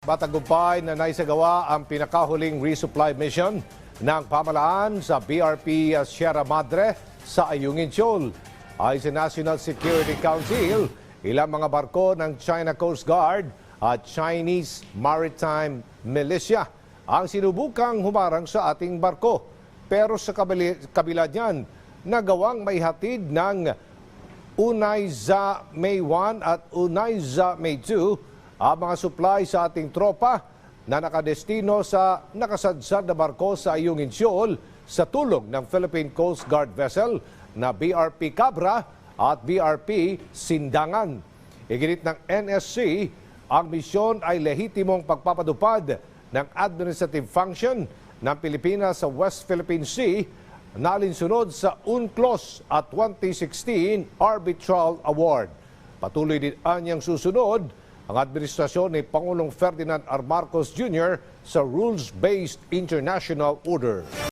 Matagumpay na naisagawa ang pinakahuling resupply mission ng pamalaan sa BRP Sierra Madre sa Ayungin Shoal. Ay sa National Security Council, ilang mga barko ng China Coast Guard at Chinese Maritime Militia ang sinubukang humarang sa ating barko. Pero sa kabili, kabila niyan, nagawang maihatid ng Unayza May 1 at Unayza May 2 ang mga supply sa ating tropa na nakadestino sa nakasadsad na barko sa Ayungin Shoal sa tulong ng Philippine Coast Guard vessel na BRP Cabra at BRP Sindangan. Iginit ng NSC, ang misyon ay lehitimong pagpapadupad ng administrative function ng Pilipinas sa West Philippine Sea nalinsunod sa UNCLOS at 2016 Arbitral Award. Patuloy din anyang susunod ang administrasyon ni Pangulong Ferdinand R. Marcos Jr. sa rules-based international order.